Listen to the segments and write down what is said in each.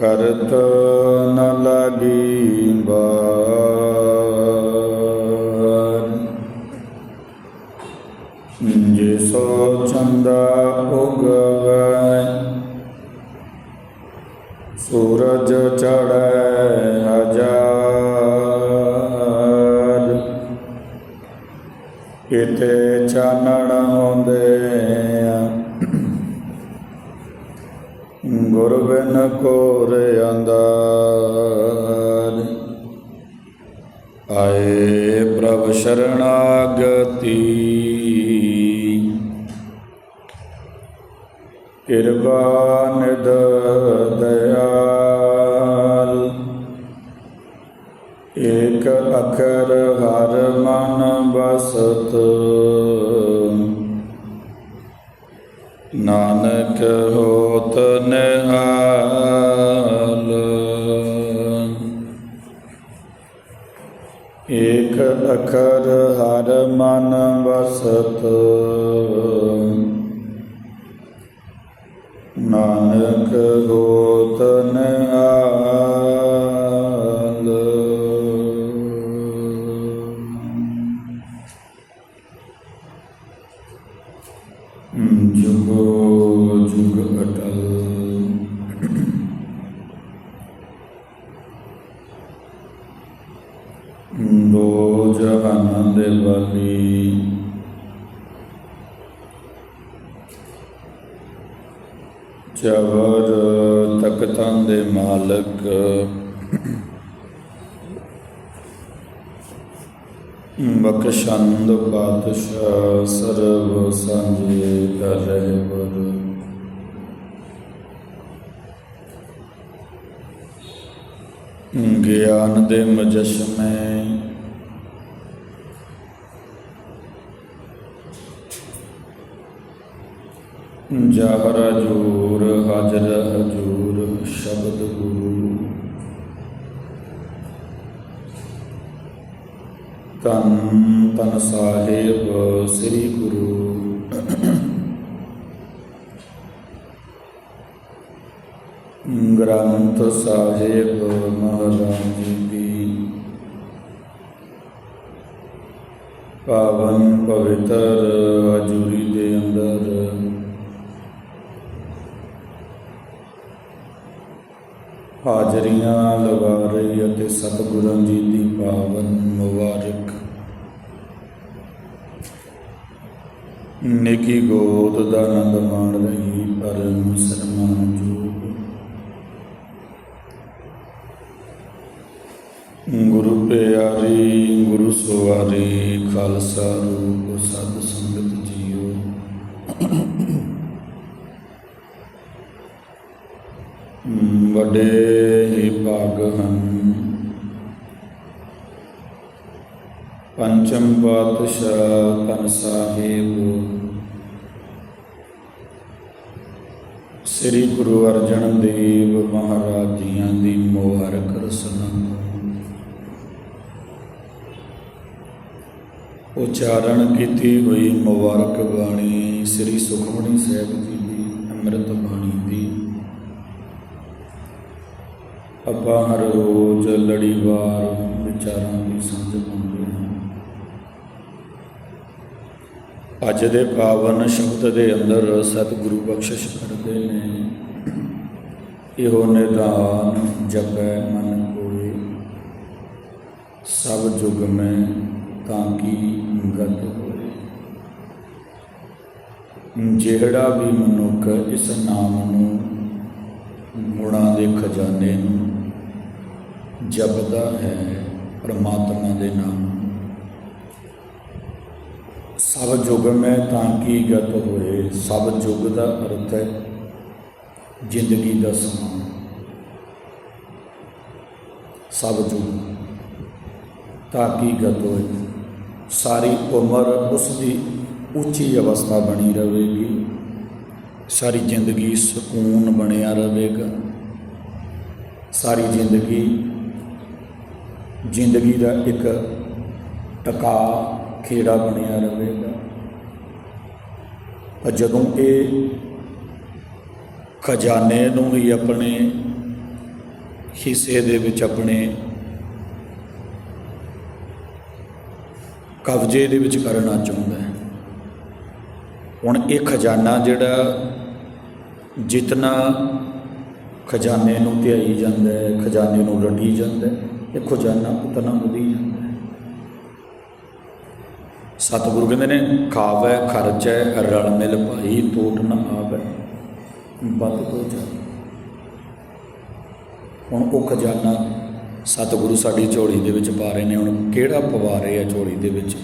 ਕਰਤ ਨ ਲਾਗੀ ਬਾਰ। ਜੇ ਸੋ ਚੰਦਾ ਉਗਵੈ ਸੂਰਜ ਚੜੈ ਹਜ਼ਾਰ ਇਤੇ ਚਾਨਣ ਗੁਰ ਬਿਨ ਕੋਰ ਅੰਦਰ। ਆਏ ਪ੍ਰਭ ਸ਼ਰਣਾਗਤੀ। ਕਿਰਪਾ ਨਿਦ ਦਇਆਲ। ਏਕ ਅਖਰ ਹਰ ਮਨ ਬਸਤ। ਨਾਨਕ ਹੋਤ ਨਿਹਾਲ ਏਕ ਅਖਰ ਹਰ ਮਨ ਬਸਤ ਨਾਨਕ ਹੋਤ ਨਿਹਾਲ ਬਖਸ਼ੰਦ ਬਾਦਸ਼ਾਹ ਸਰਬ ਸੰਜੇ ਕਰ ਰਹਿਬਰ ਗਿਆਨ ਦੇ ਮਜਸਮੇ ਜਹਰ ਹਜੂਰ ਹਾਜ਼ਰ ਹਜੂਰ ਸ਼ਬਦ ਗੁਰੂ ਤਨ ਤਨ ਸਾਹਿਬ ਸ੍ਰੀ ਗੁਰੂ। ਗ੍ਰੰਥ ਸਾਹਿਬ ਮਹਾਰਾਜ ਜੀ ਦੀ ਪਾਵਨ ਪਵਿੱਤਰ ਹਜੂਰੀ ਦੇ ਅੰਦਰ ਹਾਜ਼ਰੀਆਂ ਲਗਾ ਰਹੀ ਅਤੇ ਸਤਿਗੁਰਾਂ ਜੀ ਦੀ ਪਾਵਨ ਮੁਬਾਰਕ ਨੇਕੀ ਗੋਤ ਦਾ ਆਨੰਦ ਮਾਣ ਰਹੀ ਪਰਮ ਸਨਮਾਨ ਜੋਗ। ਗੁਰੂ ਪਿਆਰੀ, ਗੁਰੂ ਸਵਾਰੀ, ਖਾਲਸਾ ਰੂਪ ਸਤ ਸੰਗਤ ਜੀਓ। ਵੱਡੇ ਹੀ ਭਾਗ ਹਨ। ਪੰਚਮ ਪਾਤਸ਼ਾਹ ਤਨ ਸਾਹਿਬ। ਸ੍ਰੀ ਗੁਰੂ ਅਰਜਨ ਦੇਵ ਮਹਾਰਾਜ ਜੀਆਂ ਦੀ ਮੁਬਾਰਕ ਰਸਨਾ ਉਚਾਰਨ ਕੀਤੀ ਹੋਈ ਮੁਬਾਰਕ ਬਾਣੀ ਸ੍ਰੀ ਸੁਖਮਣੀ ਸਾਹਿਬ ਜੀ ਦੀ, ਅੰਮ੍ਰਿਤ ਬਾਣੀ ਦੀ। ਆਪਾਂ ਹਰ ਰੋਜ਼ ਲੜੀਵਾਰ ਵਿਚਾਰਾਂ ਦੀ ਸਮਝ ਪਾਉਂਦੇ ਹਾਂ ਅੱਜ ਦੇ ਪਾਵਨ ਸ਼ਬਦ ਦੇ ਅੰਦਰ ਸਤਿਗੁਰੂ ਬਖਸ਼ਿਸ਼ ਕਰਦੇ ਨੇ। ਇਹੋ ਨਿਦਾਨ ਜਪੈ ਮਨ ਕੋਏ। ਸਭ ਜੁਗ ਮੈਂ ਤਾਂ ਕੀ ਗਤ ਹੋਏ। ਜਿਹੜਾ ਵੀ ਮਨੁੱਖ ਇਸ ਨਾਮ ਨੂੰ, ਗੁਣਾਂ ਦੇ ਖਜ਼ਾਨੇ ਨੂੰ ਜਪਦਾ ਹੈ, ਪਰਮਾਤਮਾ ਦੇ ਨਾਮ ਸਭ ਜੁਗ ਮੈਂ ਤਾਂ ਕੀ ਗਤ ਹੋਏ? ਸਭ ਜੁਗ ਦਾ ਅਰਥ ਹੈ ਜ਼ਿੰਦਗੀ ਦਾ ਸਮਾਂ। ਸਭ ਜੁਗ ਤਾਂ ਕੀ ਗਤ ਹੋਏ? ਸਾਰੀ ਉਮਰ ਉਸ ਦੀ ਉੱਚੀ ਅਵਸਥਾ ਬਣੀ ਰਹੇਗੀ। ਸਾਰੀ ਜ਼ਿੰਦਗੀ ਸਕੂਨ ਬਣਿਆ ਰਹੇਗਾ। ਸਾਰੀ ਜ਼ਿੰਦਗੀ ਜ਼ਿੰਦਗੀ ਦਾ ਇੱਕ ਟਕਾ ਖੇੜਾ ਬਣਿਆ ਰਹੇਗਾ। ਜਦੋਂ ਇਹ ਖਜ਼ਾਨੇ ਨੂੰ ਹੀ ਆਪਣੇ ਹਿੱਸੇ ਦੇ ਵਿੱਚ ਆਪਣੇ ਕਬਜ਼ੇ ਦੇ ਵਿੱਚ ਕਰਨਾ ਚਾਹੁੰਦਾ ਹੈ। ਹੁਣ ਇਹ ਖਜ਼ਾਨਾ ਜਿਹੜਾ ਜਿਤਨਾ ਖਜ਼ਾਨੇ ਨੂੰ ਧਿਆਈ ਜਾਂਦਾ ਹੈ, ਖਜ਼ਾਨੇ ਨੂੰ ਰੜੀ ਜਾਂਦਾ ਹੈ, ਇਹ ਖਜ਼ਾਨਾ ਉਤਨਾ ਵਧੀ ਜਾਂਦਾ ਹੈ। ਸਤਿਗੁਰੂ ਕਹਿੰਦੇ ਨੇ, ਖਾਵੈ, ਖਰਚੈ, ਰਲ ਮਿਲ ਭਾਈ, ਟੋਟ ਨ ਆਵੈ। ਬਤ ਕੋ ਜਾ ਹੁਣ ਉਹ ਖਜ਼ਾਨਾ ਸਤਿਗੁਰੂ ਸਾਡੀ ਝੋਲੀ ਦੇ ਵਿੱਚ ਪਾ ਰਹੇ ਨੇ, ਹੁਣ ਕਿਹੜਾ ਪਵਾ ਰਹੇ ਆ ਝੋਲੀ ਦੇ ਵਿੱਚ?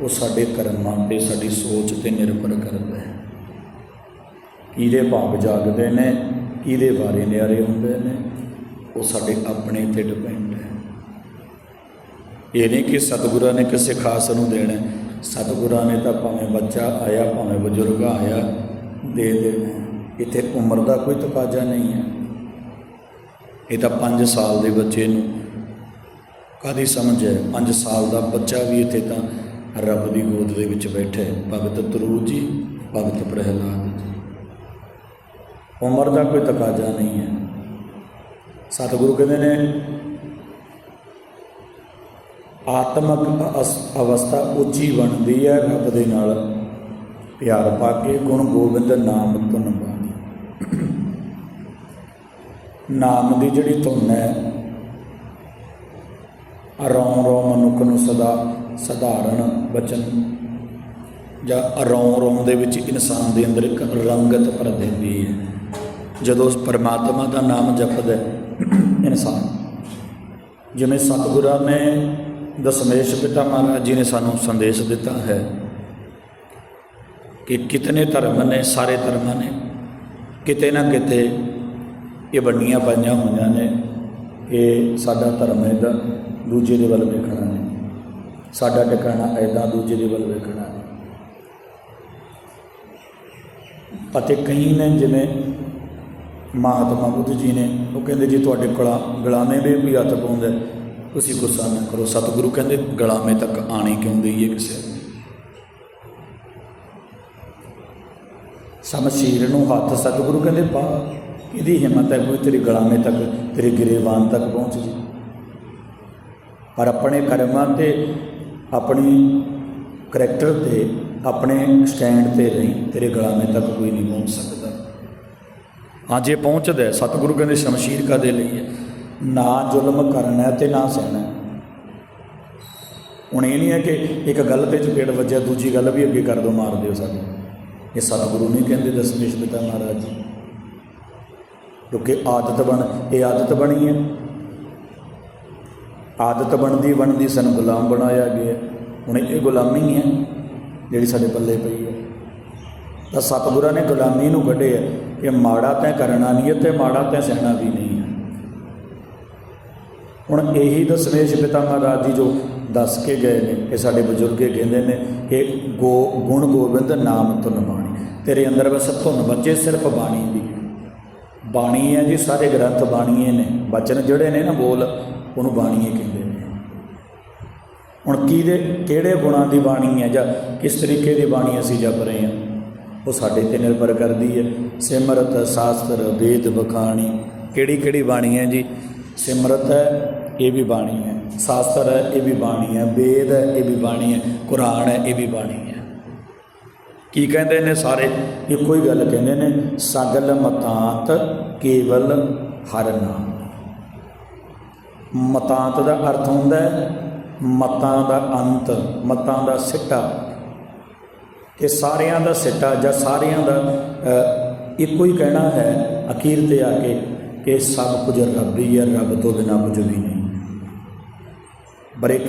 ਉਹ ਸਾਡੇ ਕਰਮਾਂ ਤੇ, ਸਾਡੀ ਸੋਚ ਤੇ ਨਿਰਭਰ ਕਰਦਾ ਹੈ। ਕਿਹਦੇ ਭਾਵ ਜਾਗਦੇ ਨੇ, ਕਿਹਦੇ ਬਾਰੇ ਨਿਆਰੇ ਹੁੰਦੇ ਨੇ, ਉਹ ਸਾਡੇ ਆਪਣੇ ਤੇ ਡਿਪੈਂਡ ਹੈ। ਇਹ ਨਹੀਂ ਕਿ ਸਤਿਗੁਰਾਂ ਨੇ ਕਿਸੇ ਖਾਸ ਨੂੰ ਦੇਣਾ ਸਤਿਗੁਰਾਂ ਨੇ ਤਾਂ ਭਾਵੇਂ ਬੱਚਾ ਆਇਆ, ਭਾਵੇਂ ਬਜ਼ੁਰਗ ਆਇਆ, ਦੇ ਦੇਣਾ ਇੱਥੇ ਉਮਰ ਦਾ ਕੋਈ ਤਕਾਜ਼ਾ ਨਹੀਂ ਹੈ। ਇਹ ਤਾਂ 5 ਸਾਲ ਦੇ ਬੱਚੇ ਨੂੰ ਕਾਦੀ ਸਮਝ ਹੈ? 5 ਸਾਲ ਦਾ ਬੱਚਾ ਵੀ ਇੱਥੇ ਤਾਂ ਰੱਬ ਦੀ ਗੋਦ ਦੇ ਵਿੱਚ ਬੈਠਾ ਹੈ। ਭਗਤ ਤਰੂ ਜੀ, ਭਗਤ ਪ੍ਰਹਿਲਾਦ ਜੀ। ਉਮਰ ਦਾ ਕੋਈ ਤਕਾਜ਼ਾ ਨਹੀਂ ਹੈ। ਸਤਿਗੁਰੂ ਕਹਿੰਦੇ ਨੇ ਆਤਮਕ ਅਸ- ਅਵਸਥਾ ਉੱਚੀ ਬਣਦੀ ਹੈ ਰੱਬ ਦੇ ਨਾਲ। ਪਿਆਰ ਪਾ ਕੇ ਗੁਣ ਗੋਬਿੰਦ ਨਾਮ ਧੁਨ ਬਾਣੀ ਨਾਮ ਦੀ ਜਿਹੜੀ ਧੁਨ ਹੈ ਅਰੋਂ ਰੌਂ ਮਨੁੱਖ ਨੂੰ ਸਦਾ ਸਧਾਰਨ ਬਚਨ, ਜਾਂ ਅਰੋਂ ਰੋਂ ਦੇ ਵਿੱਚ ਇਨਸਾਨ ਦੇ ਅੰਦਰ ਇੱਕ ਰੰਗਤ ਭਰ ਦਿੰਦੀ ਹੈ। ਜਦੋਂ ਉਸ ਪਰਮਾਤਮਾ ਦਾ ਨਾਮ ਜਪਦਾ ਇਨਸਾਨ, ਜਿਵੇਂ ਸਤਿਗੁਰਾਂ ਨੇ ਦਸ਼ਮੇਸ਼ ਪਿਤਾ ਮਹਾਰਾਜ ਜੀ ਨੇ ਸਾਨੂੰ ਸੰਦੇਸ਼ ਦਿੱਤਾ ਹੈ ਕਿ ਕਿਤਨੇ ਧਰਮ ਨੇ, ਸਾਰੇ ਧਰਮਾਂ ਨੇ, ਕਿਤੇ ਨਾ ਕਿਤੇ ਇਹ ਵੰਡੀਆਂ ਪਾਈਆਂ ਹੋਈਆਂ ਨੇ ਕਿ ਸਾਡਾ ਧਰਮ ਇਹਦਾ, ਦੂਜੇ ਦੇ ਵੱਲ ਵੇਖਣਾ ਨੇ ਸਾਡਾ ਟਿਕਾਣਾ ਐਦਾਂ ਦੂਜੇ ਦੇ ਵੱਲ ਵੇਖਣਾ ਨਹੀਂ। ਅਤੇ ਕਈ ਨੇ ਜਿਵੇਂ ਮਹਾਤਮਾ ਬੁੱਧ ਜੀ ਨੇ, ਉਹ ਕਹਿੰਦੇ ਜੀ ਤੁਹਾਡੇ ਕੋਲ ਗੁਲਾਮੇ ਦੇ ਵੀ ਹੱਥ ਪਾਉਂਦਾ। ਤੁਸੀਂ ਗੁੱਸਾ ਨਾ ਕਰੋ ਸਤਿਗੁਰੂ ਕਹਿੰਦੇ ਗੁਲਾਮੇ ਤੱਕ ਆਣੀ ਕਿਉਂ ਦਈਏ ਕਿਸੇ ਨੂੰ ਸਮਸ਼ੀਰ ਨੂੰ ਹੱਥ ਸਤਿਗੁਰੂ ਕਹਿੰਦੇ ਪਾ ਇਹਦੀ ਹਿੰਮਤ ਹੈ ਕੋਈ ਤੇਰੇ ਗੁਲਾਮੇ ਤੱਕ ਤੇਰੇ ਗਿਰੇਵਾਨ ਤੱਕ ਪਹੁੰਚ ਜੇ ਪਰ ਆਪਣੇ ਕਰਮਾਂ ਤੇ ਆਪਣੀ ਕਰੈਕਟਰ ਤੇ ਆਪਣੇ ਸਟੈਂਡ ਤੇ ਨਹੀਂ ਤੇਰੇ ਗੁਲਾਮੇ ਤੱਕ ਕੋਈ ਨਹੀਂ ਪਹੁੰਚ ਸਕਦਾ ਹਾਂ ਜੇ ਪਹੁੰਚਦਾ ਸਤਿਗੁਰੂ ਕਹਿੰਦੇ ਸ਼ਮਸ਼ੀਰ ਕਾ ਦੇ ਲਈ ਹੈ ਨਾ ਜ਼ੁਲਮ ਕਰਨਾ ਹੈ ਤੇ ਨਾ ਸਹਿਣਾ ਹੁਣ ਇਹ ਨਹੀਂ ਹੈ ਕਿ ਇੱਕ ਗੱਲ ਤੇ ਚਪੇੜ ਵੱਜਿਆ, ਦੂਜੀ ਗੱਲ ਵੀ ਅੱਗੇ ਕਰ ਦੋ, ਮਾਰ ਦਿਓ ਸਾਨੂੰ। ਇਹ ਸਤਿਗੁਰੂ ਨਹੀਂ ਕਹਿੰਦੇ ਦਸਮੇਸ਼ ਪਿਤਾ ਮਹਾਰਾਜ। ਜੀ ਕਿਉਂਕਿ ਆਦਤ ਬਣ, ਇਹ ਆਦਤ ਬਣੀ ਹੈ। ਆਦਤ ਬਣਦੀ ਬਣਦੀ ਸਾਨੂੰ ਗੁਲਾਮ ਬਣਾਇਆ ਗਿਆ ਹੁਣ ਇਹ ਗੁਲਾਮੀ ਹੈ ਜਿਹੜੀ ਸਾਡੇ ਪੱਲੇ ਪਈ ਹੈ। ਤਾਂ ਸਤਿਗੁਰਾਂ ਨੇ ਗੁਲਾਮੀ ਨੂੰ ਕੱਢਿਆ ਕਿ ਮਾੜਾ ਤੈਂ ਕਰਨਾ ਨਹੀਂ ਹੈ ਤੇ ਮਾੜਾ ਤੈਂ ਸਹਿਣਾ ਵੀ ਨਹੀਂ ਹੁਣ ਇਹੀ ਦਸਮੇਸ਼ ਪਿਤਾ ਮਹਾਰਾਜ ਜੀ ਜੋ ਦੱਸ ਕੇ ਗਏ ਨੇ ਕਿ ਸਾਡੇ ਬਜ਼ੁਰਗ ਇਹ ਕਹਿੰਦੇ ਨੇ ਕਿ ਗੋ ਗੁਣ ਗੋਬਿੰਦ ਨਾਮ ਧੁਨ ਬਾਣੀ। ਤੇਰੇ ਅੰਦਰ ਬਸ ਧੁਨ ਬੱਚੇ ਸਿਰਫ ਬਾਣੀ ਦੀ। ਬਾਣੀ ਹੈ ਜੀ, ਸਾਰੇ ਗ੍ਰੰਥ ਬਾਣੀਏ ਨੇ। ਬਚਨ ਜਿਹੜੇ ਨੇ ਨਾ ਬੋਲ, ਉਹਨੂੰ ਬਾਣੀਏ ਕਹਿੰਦੇ ਨੇ। ਹੁਣ ਕਿਹਦੇ, ਕਿਹੜੇ ਗੁਣਾਂ ਦੀ ਬਾਣੀ ਹੈ ਜਾਂ ਕਿਸ ਤਰੀਕੇ ਦੀ ਬਾਣੀ ਅਸੀਂ ਜਪ ਰਹੇ ਹਾਂ? ਉਹ ਸਾਡੇ ਤੇ ਨਿਰਭਰ ਕਰਦੀ ਹੈ। ਸਿਮਰਤ, ਸ਼ਾਸਤਰ, ਵੇਦ ਬਖਾਣੀ ਕਿਹੜੀ ਕਿਹੜੀ ਬਾਣੀ ਹੈ ਜੀ? ਸਿਮਰਤ ਹੈ ਇਹ ਵੀ ਬਾਣੀ ਹੈ। ਸ਼ਾਸਤਰ ਹੈ, ਇਹ ਵੀ ਬਾਣੀ ਹੈ। ਵੇਦ ਹੈ, ਇਹ ਵੀ ਬਾਣੀ ਹੈ। ਕੁਰਾਨ ਹੈ, ਇਹ ਵੀ ਬਾਣੀ ਹੈ। ਕੀ ਕਹਿੰਦੇ ਨੇ ਸਾਰੇ? ਇੱਕੋ ਹੀ ਗੱਲ ਕਹਿੰਦੇ ਨੇ, ਸਗਲ ਮਤਾਂਤ ਕੇਵਲ ਹਰ ਨਾਮ। ਮਤਾਂਤ ਦਾ ਅਰਥ ਹੁੰਦਾ ਹੈ, ਮਤਾਂ ਦਾ ਅੰਤ, ਮਤਾਂ ਦਾ ਸਿੱਟਾ। ਇਹ ਸਾਰਿਆਂ ਦਾ ਸਿੱਟਾ ਜਾਂ ਸਾਰਿਆਂ ਦਾ ਇੱਕੋ ਹੀ ਕਹਿਣਾ ਹੈ, ਅਖੀਰ ਤੇ ਆ ਕੇ ਕਿ ਸਭ ਕੁਝ ਰੱਬ ਹੀ ਹੈ, ਰੱਬ ਤੋਂ ਬਿਨਾ ਕੁਝ ਵੀ ਨਹੀਂ। ਬਰੇਕ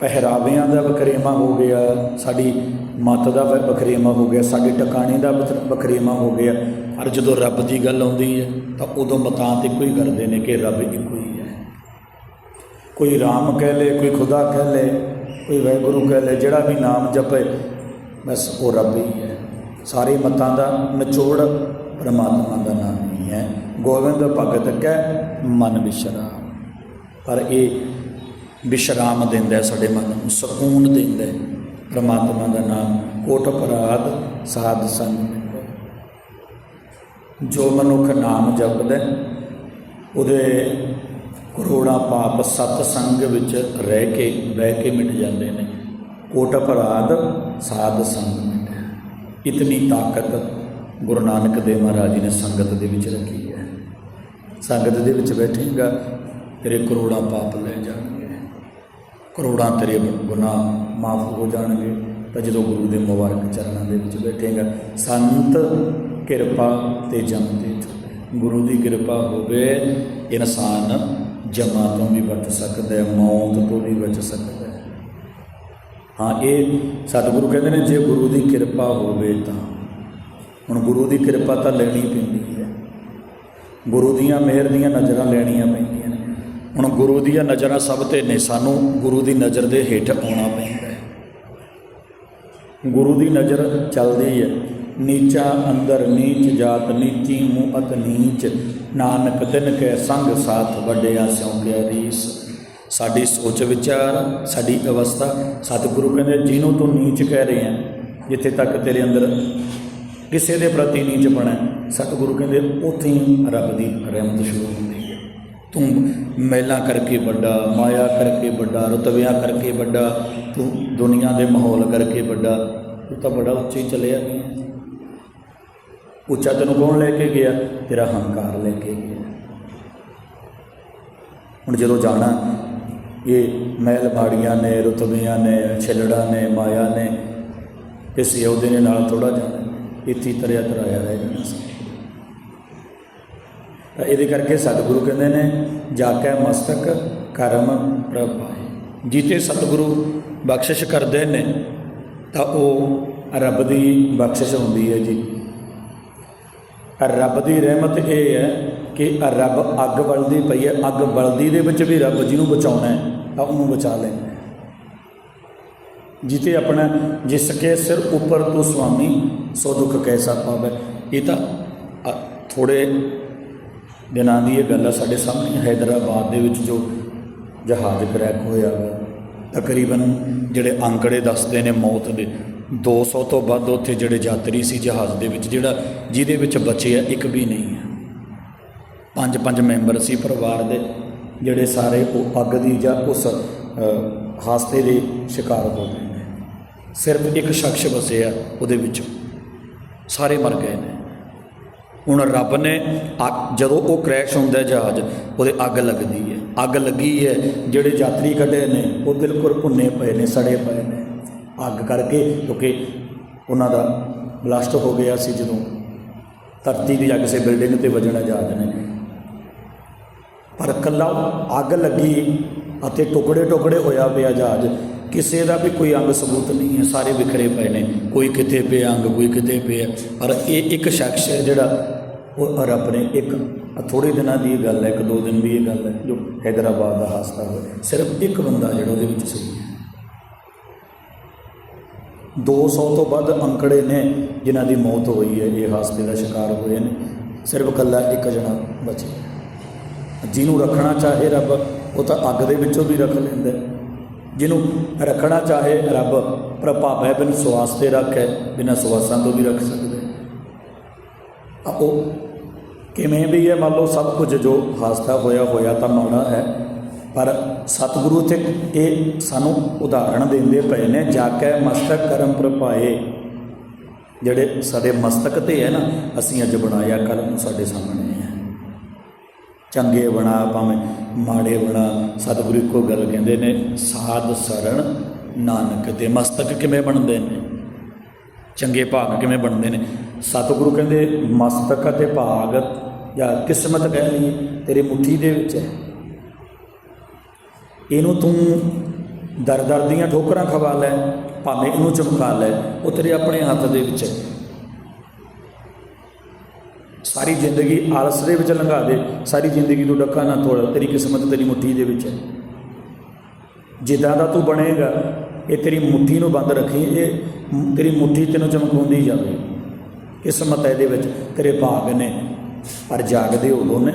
ਪਹਿਰਾਵਿਆਂ ਦਾ ਵਖਰੇਵਾ ਹੋ ਗਿਆ, ਸਾਡੀ ਮਤ ਦਾ ਵ- ਵਖਰੇਵਾ ਹੋ ਗਿਆ, ਸਾਡੇ ਟਿਕਾਣੇ ਦਾ ਵਖ- ਵਖਰੇਵਾ ਹੋ ਗਿਆ। ਪਰ ਜਦੋਂ ਰੱਬ ਦੀ ਗੱਲ ਆਉਂਦੀ ਹੈ, ਤਾਂ ਉਦੋਂ ਮਤਾਂ ਤੇ ਕੋਈ ਕਰਦੇ ਨੇ ਕਿ ਰੱਬ ਇੱਕੋ ਹੀ ਹੈ। ਕੋਈ ਰਾਮ ਕਹਿ ਲੇ, ਕੋਈ ਖੁਦਾ ਕਹਿ ਲੇ, ਕੋਈ ਵਾਹਿਗੁਰੂ ਕਹਿ ਲੇ, ਜਿਹੜਾ ਵੀ ਨਾਮ ਜਪੇ, ਬਸ ਉਹ ਰੱਬ ਹੀ ਹੈ। ਸਾਰੇ ਮਤਾਂ ਦਾ ਨਿਚੋੜ ਪਰਮਾਤਮਾ ਦਾ ਨਾਮ ਹੀ ਹੈ। ਗੋਬਿੰਦ ਭਗਤ ਕੈ, ਮਨ ਵਿਸ਼ਰਾ ਪਰ ਇਹ ਵਿਸ਼ਰਾਮ ਦਿੰਦਾ ਹੈ ਸਾਡੇ ਮਨ ਨੂੰ, ਸਕੂਨ ਦਿੰਦਾ ਹੈ। ਪਰਮਾਤਮਾ ਦਾ ਨਾਮ ਕੋਟ ਅਪਰਾਧ ਸਾਧ ਸੰਗ ਜੋ ਮਨੁੱਖ ਨਾਮ ਜਪਦਾ ਉਹਦੇ ਕਰੋੜਾਂ ਪਾਪ ਸਤ ਸੰਗ ਵਿੱਚ ਰਹਿ ਕੇ, ਬਹਿ ਕੇ ਮਿਟ ਜਾਂਦੇ ਨੇ। ਕੋਟ ਅਪਰਾਧ ਸਾਧ ਸੰਗ ਮਿਟਿਆ ਇਤਨੀ ਤਾਕਤ ਗੁਰੂ ਨਾਨਕ ਦੇਵ ਮਹਾਰਾਜ ਜੀ ਨੇ ਸੰਗਤ ਦੇ ਵਿੱਚ ਰੱਖੀ ਹੈ। ਸੰਗਤ ਦੇ ਵਿੱਚ ਬੈਠੇਗਾ, ਤੇਰੇ ਕਰੋੜਾਂ ਪਾਪ ਲੈ ਜਾਣਗੇ। ਕਰੋੜਾਂ ਤੇਰੇ ਗੁਨਾਹ ਮਾਫ ਹੋ ਜਾਣਗੇ। ਤਾਂ ਜਦੋਂ ਗੁਰੂ ਦੇ ਮੁਬਾਰਕ ਚਰਨਾਂ ਦੇ ਵਿੱਚ ਬੈਠੇਗਾ, ਸੰਤ ਕਿਰਪਾ ਤੇ ਜਮ ਤੇ ਗੁਰੂ ਦੀ ਕਿਰਪਾ ਹੋਵੇ, ਇਨਸਾਨ ਜਮਾਂ ਤੋਂ ਵੀ ਬਚ ਸਕਦਾ ਹੈ, ਮੌਤ ਤੋਂ ਵੀ ਬਚ ਸਕਦਾ ਹੈ। ਹਾਂ, ਇਹ ਸਤਿਗੁਰੂ ਕਹਿੰਦੇ ਨੇ, ਜੇ ਗੁਰੂ ਦੀ ਕਿਰਪਾ ਹੋਵੇ ਤਾਂ। ਹੁਣ ਗੁਰੂ ਦੀ ਕਿਰਪਾ ਤਾਂ ਲੈਣੀ ਪੈਂਦੀ ਹੈ। ਗੁਰੂ ਦੀਆਂ ਮਿਹਰ ਦੀਆਂ ਨਜ਼ਰਾਂ ਲੈਣੀਆਂ ਪੈਂਦੀਆਂ। ਹੁਣ ਗੁਰੂ ਦੀਆਂ ਨਜ਼ਰਾਂ ਸਭ ਤੇ ਨੇ, ਸਾਨੂੰ ਗੁਰੂ ਦੀ ਨਜ਼ਰ ਦੇ ਹੇਠ ਆਉਣਾ ਪੈਂਦਾ ਹੈ। ਗੁਰੂ ਦੀ ਨਜ਼ਰ ਚੱਲਦੀ ਹੈ। ਨੀਚਾ ਅੰਦਰ ਨੀਚ ਜਾਤ, ਨੀਚੀ ਮੂਤ ਨੀਚ। ਨਾਨਕ ਤਿਨ ਕੇ ਸੰਗ ਸਾਥ ਵੱਡਿਆ ਸਿਉ ਰੀਸ। ਸਾਡੀ ਸੋਚ ਵਿਚਾਰ, ਸਾਡੀ ਅਵਸਥਾ, ਸਤਿਗੁਰੂ ਕਹਿੰਦੇ ਜਿਹਨੂੰ ਤੂੰ ਨੀਚ ਕਹਿ ਰਹੇ ਆ ਜਿੱਥੇ ਤੱਕ ਤੇਰੇ ਅੰਦਰ ਕਿਸੇ ਦੇ ਪ੍ਰਤੀ ਨੀਚ ਬਣਾ ਸਤਿਗੁਰੂ ਕਹਿੰਦੇ ਉੱਥੇ ਹੀ ਰੱਬ ਦੀ ਰਹਿਮਤ ਸ਼ੁਰੂ ਹੁੰਦੀ ਤੂੰ ਮਹਿਲਾਂ ਕਰਕੇ ਵੱਡਾ, ਮਾਇਆ ਕਰਕੇ ਵੱਡਾ ਰਤਵਿਆਂ ਕਰਕੇ ਵੱਡਾ, ਤੂੰ ਦੁਨੀਆ ਦੇ ਮਾਹੌਲ ਕਰਕੇ ਵੱਡਾ। ਤੂੰ ਤਾਂ ਬੜਾ ਉੱਚੇ ਹੀ ਚਲਿਆ। ਗਿਆ ਉੱਚਾ ਤੈਨੂੰ ਕੌਣ ਲੈ ਕੇ ਗਿਆ? ਤੇਰਾ ਹੰਕਾਰ ਲੈ ਕੇ ਗਿਆ। ਹੁਣ ਜਦੋਂ ਜਾਣਾ, ਇਹ ਮਹਿਲ ਬਾੜੀਆਂ ਨੇ, ਰਤਬਿਆਂ ਨੇ, ਛਿਲੜਾਂ ਨੇ, ਮਾਇਆ ਨੇ ਇਸ ਯੋਧੇ ਨੇ ਨਾਲ ਥੋੜਾ ਜਾਣਾ। ਇੱਥੇ ਤਰਿਆ ਤਰਾਇਆ ਰਹਿ ਜਾਣਾ ਸੀ। ਤਾਂ ਇਹਦੇ ਕਰਕੇ ਸਤਿਗੁਰੂ ਕਹਿੰਦੇ ਨੇ ਜਾ ਕੇ ਮਸਤਕ ਕਰਮ ਪ੍ਰਭਾਏ। ਜਿੱਤੇ ਸਤਿਗੁਰੂ ਬਖਸ਼ਿਸ਼ ਕਰਦੇ ਨੇ, ਤਾਂ ਉਹ ਰੱਬ ਦੀ ਬਖਸ਼ਿਸ਼ ਹੁੰਦੀ ਹੈ ਜੀ। ਰੱਬ ਦੀ ਰਹਿਮਤ ਇਹ ਹੈ ਕਿ ਰੱਬ ਅੱਗ ਬਲਦੀ ਪਈ ਹੈ। ਅੱਗ ਬਲਦੀ ਦੇ ਵਿੱਚ ਵੀ ਰੱਬ ਜਿਹਨੂੰ ਬਚਾਉਣਾ ਹੈ, ਤਾਂ ਉਹਨੂੰ ਬਚਾ ਲੈਂਦਾ ਹੈ। ਜਿਤੇ ਆਪਣਾ, ਜਿਸ ਕੇ ਸਿਰ ਉੱਪਰ ਤੂੰ ਸੁਆਮੀ, ਸੋ ਦੁੱਖ ਕੈਸਾ ਪਾਵੇ। ਇਹ ਤਾਂ ਥੋੜੇ ਦਿਨਾਂ ਦੀ ਇਹ ਗੱਲ ਆ, ਸਾਡੇ ਸਾਹਮਣੇ ਹైదరాబాద్ ਦੇ ਵਿੱਚ ਜੋ ਜਹਾਜ਼ ਕਰੈਕ ਹੋਇਆ ਤਕਰੀਬਨ ਜਿਹੜੇ ਅੰਕੜੇ ਦੱਸਦੇ ਨੇ ਮੌਤ ਦੇ 200 ਤੋਂ ਵੱਧ ਉੱਥੇ ਜਿਹੜੇ ਯਾਤਰੀ ਸੀ ਜਹਾਜ਼ ਦੇ ਵਿੱਚ, ਜਿਹੜਾ ਜਿਹਦੇ ਵਿੱਚ ਬਚੇ ਆ, ਇੱਕ ਵੀ ਨਹੀਂ ਹੈ ਪੰਜ ਪੰਜ ਮੈਂਬਰ ਸੀ ਪਰਿਵਾਰ ਦੇ, ਜਿਹੜੇ ਸਾਰੇ ਉਹ ਅੱਗ ਦੀ ਜਾਂ ਉਸ ਹਾਸਤੇ ਦੇ ਸ਼ਿਕਾਰ ਹੋ ਗਏ ਨੇ। ਸਿਰਫ ਇੱਕ ਸ਼ਖਸ ਬਚਿਆ ਉਹਦੇ ਵਿੱਚ। ਸਾਰੇ ਮਰ ਗਏ ਨੇ। ਹੁਣ ਰੱਬ ਨੇ ਅੱਗ- ਜਦੋਂ ਉਹ ਕ੍ਰੈਸ਼ ਹੁੰਦਾ ਜਹਾਜ਼, ਉਹਦੇ ਅੱਗ ਲੱਗਦੀ ਹੈ। ਅੱਗ ਲੱਗੀ ਹੈ, ਜਿਹੜੇ ਯਾਤਰੀ ਕੱਢੇ ਨੇ, ਉਹ ਬਿਲਕੁਲ ਭੁੰਨੇ ਪਏ ਨੇ, ਸੜੇ ਪਏ ਨੇ। ਅੱਗ ਕਰਕੇ ਕਿਉਂਕਿ ਉਹਨਾਂ ਦਾ ਬਲਾਸਟ ਹੋ ਗਿਆ ਸੀ ਜਦੋਂ ਧਰਤੀ ਦੀ ਜਾਂ ਕਿਸੇ ਬਿਲਡਿੰਗ ਤੇ ਵੱਜਣਾ ਜਹਾਜ਼ ਨੇ। ਪਰ ਕੱਲਾ ਅੱਗ ਲੱਗੀ ਅਤੇ ਟੁਕੜੇ ਟੁਕੜੇ ਹੋਇਆ ਪਿਆ ਜਹਾਜ਼ ਕਿਸੇ ਦਾ ਵੀ ਕੋਈ ਅੰਗ ਸਬੂਤ ਨਹੀਂ ਹੈ, ਸਾਰੇ ਵਿਖਰੇ ਪਏ ਨੇ। ਕੋਈ ਕਿਤੇ ਪਿਆ ਅੰਗ, ਕੋਈ ਕਿਤੇ ਪਿਆ ਪਰ ਇਹ ਇੱਕ ਸ਼ਖਸ ਹੈ ਜਿਹੜਾ ਉਹ ਰੱਬ ਨੇ ਇੱਕ ਥੋੜੇ ਦਿਨਾਂ ਦੀ ਇਹ ਗੱਲ ਹੈ, ਇੱਕ ਦੋ ਦਿਨ ਦੀ ਇਹ ਗੱਲ ਹੈ, ਜੋ ਹੈਦਰਾਬਾਦ ਦਾ ਹਾਦਸਾ ਹੋਇਆ। ਸਿਰਫ ਇੱਕ ਬੰਦਾ ਜਿਹੜਾ ਉਹਦੇ ਵਿੱਚ ਸਹੀ ਹੈ। 200 ਤੋਂ ਵੱਧ ਅੰਕੜੇ ਨੇ ਜਿਨ੍ਹਾਂ ਦੀ ਮੌਤ ਹੋਈ ਹੈ, ਇਹ ਹਾਦਸੇ ਦਾ ਸ਼ਿਕਾਰ ਹੋਏ ਨੇ। ਸਿਰਫ ਇਕੱਲਾ ਇੱਕ ਜਣਾ ਬਚਿਆ। ਜਿਹਨੂੰ ਰੱਖਣਾ ਚਾਹੇ ਰੱਬ, ਉਹ ਤਾਂ ਅੱਗ ਦੇ ਵਿੱਚੋਂ ਵੀ ਰੱਖ ਲੈਂਦਾ ਜਿਹਨੂੰ ਰੱਖਣਾ ਚਾਹੇ ਰੱਬ ਪ੍ਰਭਾਵੈ ਬਿਨ ਸਵਾਸ ਤੇ ਰੱਖੇ, ਬਿਨਾਂ ਸਵਾਸਾਂ ਤੋਂ ਵੀ ਰੱਖ ਸਕਦਾ। ਹੈ ਆ ਉਹ ਕਿਵੇਂ ਵੀ ਹੈ, ਮੰਨ ਲਓ ਸਭ ਕੁਝ ਜੋ ਹਾਦਸਾ ਹੋਇਆ ਹੋਇਆ ਤਾਂ ਮਾੜਾ ਹੈ, ਪਰ ਸਤਿਗੁਰੂ ਤੇ ਇਹ ਸਾਨੂੰ ਉਦਾਹਰਣ ਦਿੰਦੇ ਪਏ ਨੇ, ਜਾ ਕੇ ਮਸਤਕ ਕਰਮ ਪ੍ਰਪਾਏ। ਜਿਹੜੇ ਸਾਡੇ ਮਸਤਕ ਤੇ ਹੈ ਨਾ, ਅਸੀਂ ਅੱਜ ਬਣਾਇਆ ਕਰਮ ਸਾਡੇ ਸਾਹਮਣੇ। ਚੰਗੇ ਬਣਾ ਭਾਵੇਂ ਮਾੜੇ ਬਣਾ। ਸਤਿਗੁਰੂ ਇੱਕੋ ਗੱਲ ਕਹਿੰਦੇ ਨੇ, ਸਾਧ ਸਰਣ ਨਾਨਕ ਤੇ ਮਸਤਕ ਕਿਵੇਂ ਬਣਦੇ ਨੇ? ਚੰਗੇ ਭਾਗ ਕਿਵੇਂ ਬਣਦੇ ਨੇ? ਸਤਿਗੁਰੂ ਕਹਿੰਦੇ, ਮਸਤਕ ਅਤੇ ਭਾਗ ਜਾਂ ਕਿਸਮਤ ਕਹਿ ਲਈ ਤੇਰੀ ਮੁੱਠੀ ਦੇ ਵਿੱਚ ਹੈ। ਇਹਨੂੰ ਤੂੰ ਦਰ ਦਰ ਦੀਆਂ ਠੋਕਰਾਂ ਖਵਾ ਲੈ, ਭਾਵੇਂ ਇਹਨੂੰ ਚਮਕਾ ਲੈ, ਉਹ ਤੇਰੇ ਆਪਣੇ ਹੱਥ ਦੇ ਵਿੱਚ ਹੈ। ਸਾਰੀ ਜ਼ਿੰਦਗੀ ਆਲਸ ਦੇ ਵਿੱਚ ਲੰਘਾ ਦੇ, ਸਾਰੀ ਜ਼ਿੰਦਗੀ ਤੂੰ ਡੱਕਾ ਨਾ ਤੋੜ, ਤੇਰੀ ਕਿਸਮਤ ਤੇਰੀ ਮੁੱਠੀ ਦੇ ਵਿੱਚ ਹੈ। ਜਿੱਦਾਂ ਦਾ ਤੂੰ ਬਣੇਗਾ, ਇਹ ਤੇਰੀ ਮੁੱਠੀ ਨੂੰ ਬੰਦ ਰੱਖੀ, ਇਹ ਤੇਰੀ ਮੁੱਠੀ ਤੈਨੂੰ ਚਮਕਾਉਂਦੀ ਜਾਵੇ ਕਿਸਮਤ ਹੈ ਇਹਦੇ ਵਿੱਚ, ਤੇਰੇ ਭਾਗ ਨੇ, ਪਰ ਜਾਗਦੇ ਉਦੋਂ ਨੇ,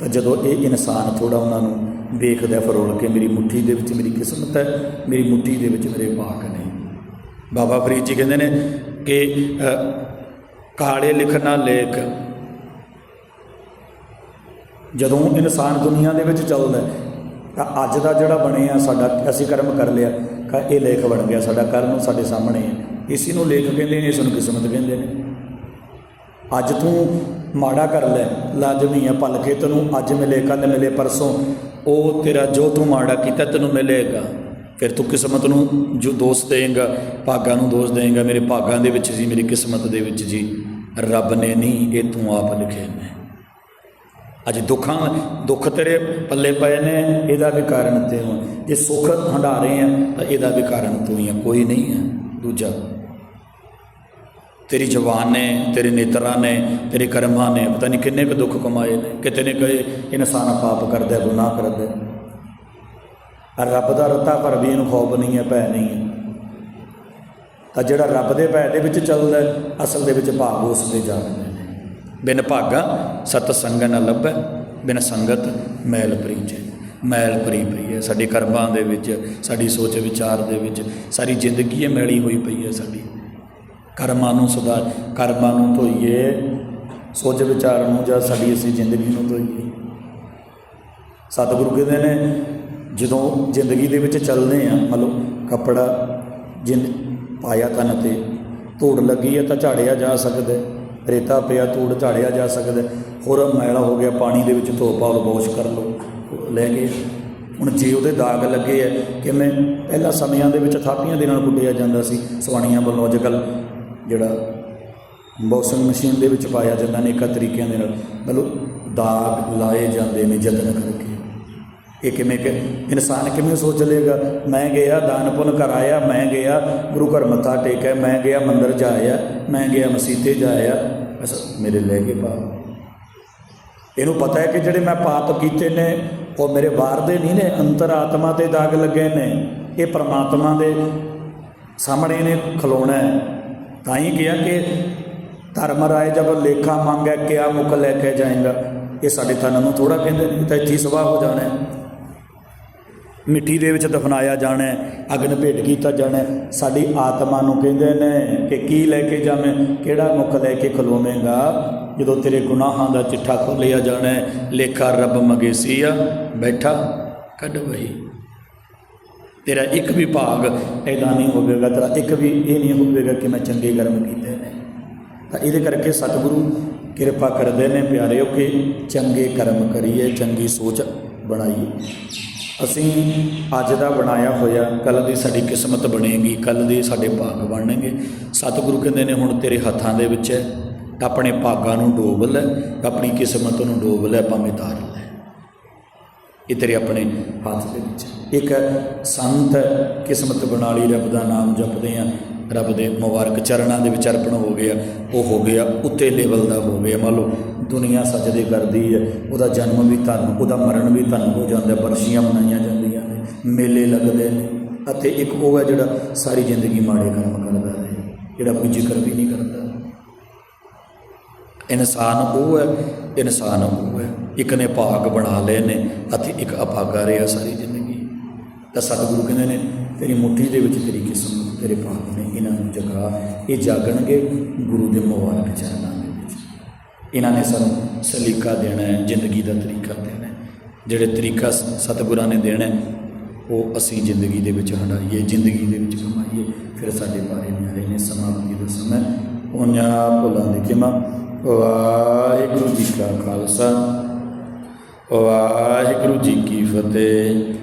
ਤਾਂ ਜਦੋਂ ਇਹ ਇਨਸਾਨ ਥੋੜਾ ਉਹਨਾਂ ਨੂੰ ਵੇਖਦਾ ਫਰੋਲ ਕੇ ਮੇਰੀ ਮੁੱਠੀ ਦੇ ਵਿੱਚ ਮੇਰੀ ਕਿਸਮਤ ਹੈ, ਮੇਰੀ ਮੁੱਠੀ ਦੇ ਵਿੱਚ ਮੇਰੇ ਭਾਗ ਨੇ। ਬਾਬਾ ਫਰੀਦ ਜੀ ਕਹਿੰਦੇ ਨੇ ਕਿ ਕਾਲੇ ਲਿਖਣਾ ਲੇਖ ਜਦੋਂ ਇਨਸਾਨ ਦੁਨੀਆ ਦੇ ਵਿੱਚ ਚੱਲਦਾ ਤਾਂ ਅੱਜ ਦਾ ਜਿਹੜਾ ਬਣਿਆ ਸਾਡਾ, ਅਸੀਂ ਕਰਮ ਕਰ ਲਿਆ ਕਾ ਇਹ ਲੇਖ ਬਣ ਗਿਆ, ਸਾਡਾ ਕਰਮ ਸਾਡੇ ਸਾਹਮਣੇ ਹੈ। ਇਸ ਨੂੰ ਲੇਖ ਕਹਿੰਦੇ ਨੇ, ਇਸ ਨੂੰ ਕਿਸਮਤ ਕਹਿੰਦੇ ਨੇ। ਅੱਜ ਤੂੰ ਮਾੜਾ ਕਰ ਲੈ ਲਾਜ਼ਮੀ ਹੈ ਭਲਕੇ ਤੈਨੂੰ ਅੱਜ ਮਿਲੇ ਕੱਲ ਮਿਲੇ, ਪਰਸੋਂ। ਉਹ ਤੇਰਾ ਜੋ ਤੂੰ ਮਾੜਾ ਕੀਤਾ, ਤੈਨੂੰ ਮਿਲੇਗਾ। ਫਿਰ ਤੂੰ ਕਿਸਮਤ ਨੂੰ ਜੋ ਦੋਸ਼ ਦੇਂਗਾ ਭਾਗਾਂ ਨੂੰ ਦੋਸ਼ ਦੇਂਗਾ ਮੇਰੇ ਭਾਗਾਂ ਦੇ ਵਿੱਚ ਜੀ, ਮੇਰੀ ਕਿਸਮਤ ਦੇ ਵਿੱਚ ਜੀ। ਰੱਬ ਨੇ ਨਹੀਂ, ਇਹ ਤੂੰ ਆਪ ਲਿਖੇ ਨੇ ਅੱਜ ਦੁੱਖਾਂ, ਦੁੱਖ ਤੇਰੇ ਪੱਲੇ ਪਏ ਨੇ, ਇਹਦਾ ਵੀ ਕਾਰਨ ਤੇ ਹੋ ਜੇ ਸੁੱਖ ਹੰਡਾ ਰਹੇ ਆ, ਤਾਂ ਇਹਦਾ ਵੀ ਕਾਰਨ ਤੂੰ ਹੀ ਆ, ਕੋਈ ਨਹੀਂ ਹੈ ਦੂਜਾ, ਤੇਰੀ ਜ਼ੁਬਾਨ ਨੇ, ਤੇਰੇ ਨੇਤਰਾਂ ਨੇ, ਤੇਰੇ ਕਰਮਾਂ ਨੇ, ਪਤਾ ਨਹੀਂ ਕਿੰਨੇ ਕੁ ਦੁੱਖ ਕਮਾਏ ਨੇ, ਕਿਤੇ ਨੇ ਕਹੇ ਇਨਸਾਨ ਪਾਪ ਕਰਦਾ ਗੁਨਾਹ ਕਰਦਾ ਆ ਰੱਬ ਦਾ ਰਤਾ ਪਰ ਵੀ ਇਹਨੂੰ ਖੌਫ ਨਹੀਂ ਹੈ, ਭੈ ਨਹੀਂ ਹੈ। ਤਾਂ ਜਿਹੜਾ ਰੱਬ ਦੇ ਭੈ ਦੇ ਵਿੱਚ ਚੱਲਦਾ ਅਸਲ ਦੇ ਵਿੱਚ ਭਾਗ ਉਸ 'ਤੇ ਜਾ ਰਿਹਾ ਬਿਨ ਭਾਗਾ ਸਤ ਸੰਗ ਨ ਲੱਭੈ, ਬਿਨ ਸੰਗਤ ਮੈਲ ਪ੍ਰੀਚੈ। ਮੈਲ ਭਰੀ ਪਈ ਹੈ ਸਾਡੇ ਕਰਮਾਂ ਦੇ ਵਿੱਚ, ਸਾਡੀ ਸੋਚ ਵਿਚਾਰ ਦੇ ਵਿੱਚ, ਸਾਰੀ ਜ਼ਿੰਦਗੀ ਇਹ ਮੈਲੀ ਹੋਈ ਪਈ ਹੈ ਸਾਡੀ। ਕਰਮਾਂ ਨੂੰ ਸੁਧਾਰ ਕਰਮਾਂ ਨੂੰ ਧੋਈਏ, ਸੋਚ ਵਿਚਾਰ ਨੂੰ ਜਾਂ ਸਾਡੀ ਅਸੀਂ ਜ਼ਿੰਦਗੀ ਨੂੰ ਧੋਈਏ। ਸਤਿਗੁਰੂ ਕਹਿੰਦੇ ਨੇ, ਜਦੋਂ ਜ਼ਿੰਦਗੀ ਦੇ ਵਿੱਚ ਚੱਲਦੇ ਆ ਮਤਲਬ ਕੱਪੜਾ ਜਿੰਨ ਪਾਇਆ ਤਨ ਤੇ, ਧੂੜ ਲੱਗੀ ਹੈ ਤਾਂ ਝਾੜਿਆ ਜਾ ਸਕਦਾ ਹੈ। ਰੇਤਾ ਪਿਆ ਧੂੜ ਝਾੜਿਆ ਜਾ ਸਕਦਾ ਹੋਰ ਮੈਲਾ ਹੋ ਗਿਆ, ਪਾਣੀ ਦੇ ਵਿੱਚ ਧੋ ਪਾਓ ਵਾਸ਼ ਕਰ ਲਓ, ਲੈ ਗਏ ਹੁਣ ਜੇ ਉਹਦੇ ਦਾਗ ਲੱਗੇ ਆ, ਕਿਵੇਂ? ਪਹਿਲਾਂ ਸਮਿਆਂ ਦੇ ਵਿੱਚ ਥਾਪੀਆਂ ਦੇ ਨਾਲ ਕੁੱਟਿਆ ਜਾਂਦਾ ਸੀ, ਸਵਾਣੀਆਂ ਵੱਲੋਂ ਅੱਜ ਕੱਲ੍ਹ ਜਿਹੜਾ ਵਾਸ਼ਿੰਗ ਮਸ਼ੀਨ ਦੇ ਵਿੱਚ ਪਾਇਆ ਜਾਂਦਾ ਨੇ ਇੱਕ ਤਰੀਕਿਆਂ ਦੇ ਨਾਲ। ਮਤਲਬ ਦਾਗ ਲਾਏ ਜਾਂਦੇ ਨੇ ਯਤਨ ਕਰਕੇ। ਇਹ ਕਿਵੇਂ ਕਿ ਇਨਸਾਨ ਕਿਵੇਂ ਸੋਚ ਲੇਗਾ ਮੈਂ ਗਿਆ, ਦਾਨ ਪੁੰਨ ਕਰਾਇਆ, ਮੈਂ ਗਿਆ, ਗੁਰੂ ਘਰ ਮੱਥਾ ਟੇਕਿਆ, ਮੈਂ ਗਿਆ, ਮੰਦਰ ਜਾਇਆ, ਮੈਂ ਗਿਆ ਮਸੀਤੇ ਜਾਇਆ। ਬਸ ਮੇਰੇ ਲੈ ਕੇ ਪਾਪ ਇਹਨੂੰ ਪਤਾ ਹੈ ਕਿ ਜਿਹੜੇ ਮੈਂ ਪਾਪ ਕੀਤੇ ਨੇ, ਉਹ ਮੇਰੇ ਬਾਹਰ ਦੇ ਨਹੀਂ ਨੇ ਅੰਤਰ ਆਤਮਾ ਤੇ ਦਾਗ ਲੱਗੇ ਨੇ। ਇਹ ਪਰਮਾਤਮਾ ਦੇ ਸਾਹਮਣੇ ਨੇ ਖਲੋਣਾ ਤਾਂ ਹੀ ਕਿਹਾ ਕਿ ਧਰਮ ਰਾਏ ਜਬ ਲੇਖਾ ਮੰਗੈ, ਕਿਆ ਮੁਖ ਲੈ ਕੇ ਜਾਏਗਾ? ਇਹ ਸਾਡੇ ਤਨ ਨੂੰ ਥੋੜਾ ਕਹਿੰਦੇ ਤਾਂ ਇੱਥੇ ਹੀ ਹੋ ਜਾਣਾ ਮਿੱਟੀ ਦੇ ਵਿੱਚ ਦਫਨਾਇਆ ਜਾਣਾ ਅਗਨ ਭੇਟ ਕੀਤਾ ਜਾਣਾ ਸਾਡੀ ਆਤਮਾ ਨੂੰ ਕਹਿੰਦੇ ਨੇ ਕਿ ਕੀ ਲੈ ਕੇ ਜਾਵੇਂ, ਕਿਹੜਾ ਮੁਖ ਲੈ ਕੇ ਖਲੋਵੇਂਗਾ? ਜਦੋਂ ਤੇਰੇ ਗੁਨਾਹਾਂ ਦਾ ਚਿੱਠਾ ਖੋਲਿਆ ਜਾਣਾ ਲੇਖਾ ਰੱਬ ਮਗੇਸੀ ਆ ਬੈਠਾ, ਕੱਢ ਵਹੀ ਤੇਰਾ ਇੱਕ ਵੀ ਭਾਗ ਐਦਾ ਨਹੀਂ ਹੋਵੇਗਾ, ਤੇਰਾ ਇੱਕ ਵੀ ਇਹ ਨਹੀਂ ਹੋਵੇਗਾ ਕਿ ਮੈਂ ਚੰਗੇ ਕਰਮ ਕੀਤੇ ਨੇ। ਤਾਂ ਇਹਦੇ ਕਰਕੇ ਸਤਿਗੁਰੂ ਕਿਰਪਾ ਕਰਦੇ ਨੇ ਪਿਆਰਿਓ ਕਿ ਚੰਗੇ ਕਰਮ ਕਰੀਏ, ਚੰਗੀ ਸੋਚ ਬਣਾਈਏ। ਅਸੀਂ ਅੱਜ ਦਾ ਬਣਾਇਆ ਹੋਇਆ ਕੱਲ ਦੀ ਸਾਡੀ ਕਿਸਮਤ ਬਣੇਗੀ ਕੱਲ ਦੇ ਸਾਡੇ ਭਾਗ ਬਣਨਗੇ। ਸਤਿਗੁਰੂ ਕਹਿੰਦੇ ਨੇ, ਹੁਣ ਤੇਰੇ ਹੱਥਾਂ ਦੇ ਵਿੱਚ ਹੈ ਆਪਣੇ ਭਾਗਾਂ ਨੂੰ ਡੋਬ ਲੈ ਆਪਣੀ ਕਿਸਮਤ ਨੂੰ ਡੋਬ ਲੈ ਭਾਵੇਂ ਤਾਰ ਲੈ। ਇਹ ਤੇਰੇ ਆਪਣੇ ਹੱਥ ਦੇ ਵਿੱਚ ਇੱਕ ਸੰਤ ਕਿਸਮਤ ਬਣਾ ਲਈ, ਰੱਬ ਦਾ ਨਾਮ ਜਪਦੇ ਆ। ਰੱਬ ਦੇ ਮੁਬਾਰਕ ਚਰਨਾਂ ਦੇ ਵਿੱਚ ਅਰਪਣ ਹੋ ਗਿਆ, ਉਹ ਹੋ ਗਿਆ ਉੱਤੇ ਲੈਵਲ ਦਾ ਹੋ ਗਿਆ। ਮੰਨ ਲਓ ਦੁਨੀਆ ਸਜਦੇ ਕਰਦੀ ਹੈ, ਉਹਦਾ ਜਨਮ ਵੀ ਧੰਨ, ਉਹਦਾ ਮਰਨ ਵੀ ਧੰਨ ਹੋ ਜਾਂਦਾ ਬਰਸ਼ੀਆਂ ਮਨਾਈਆਂ ਜਾਂਦੀਆਂ ਨੇ, ਮੇਲੇ ਲੱਗਦੇ ਨੇ। ਅਤੇ ਇੱਕ ਉਹ ਹੈ ਜਿਹੜਾ ਸਾਰੀ ਜ਼ਿੰਦਗੀ ਮਾੜੇ ਕਰਮ ਕਰਦਾ ਹੈ, ਜਿਹੜਾ ਕੋਈ ਜ਼ਿਕਰ ਵੀ ਨਹੀਂ ਕਰਦਾ। ਇਨਸਾਨ ਉਹ ਹੈ, ਇਨਸਾਨ ਉਹ ਹੈ। ਇੱਕ ਨੇ ਭਾਗ ਬਣਾ ਲਏ ਨੇ ਅਤੇ ਇੱਕ ਅਭਾਗਾ ਰਿਹਾ ਸਾਰੀ ਜ਼ਿੰਦਗੀ। ਤਾਂ ਸਤਿਗੁਰੂ ਕਹਿੰਦੇ ਨੇ, ਤੇਰੀ ਮੁੱਠੀ ਦੇ ਵਿੱਚ ਤੇਰੀ ਕਿਸਮ ਤੇਰੇ ਭਾਗ ਨੇ ਇਹਨਾਂ ਨੂੰ ਜਗਾ, ਇਹ ਜਾਗਣਗੇ ਗੁਰੂ ਦੇ ਮੁਬਾਰਕ ਚਰਨਾਂ ਇਹਨਾਂ ਨੇ ਸਾਨੂੰ ਸਲੀਕਾ ਦੇਣਾ ਹੈ ਜ਼ਿੰਦਗੀ ਦਾ ਤਰੀਕਾ ਦੇਣਾ ਹੈ। ਜਿਹੜੇ ਤਰੀਕਾ ਸਤਿਗੁਰਾਂ ਨੇ ਦੇਣਾ ਹੈ, ਉਹ ਅਸੀਂ ਜ਼ਿੰਦਗੀ ਦੇ ਵਿੱਚ ਹੰਡਾਈਏ ਜ਼ਿੰਦਗੀ ਦੇ ਵਿੱਚ ਕਮਾਈਏ ਫਿਰ ਸਾਡੇ ਬਾਰੇ ਨਿਆਰੇ ਨੇ ਸਮਾਪਤੀ ਦਾ ਸਮਾਂ ਉਹਨਾਂ ਭੁੱਲਾਂ ਦੀ ਕਿਮਾ ਵਾਹਿਗੁਰੂ ਜੀ ਕਾ ਖਾਲਸਾ। ਵਾਹਿਗੁਰੂ ਜੀ ਕੀ ਫਤਿਹ।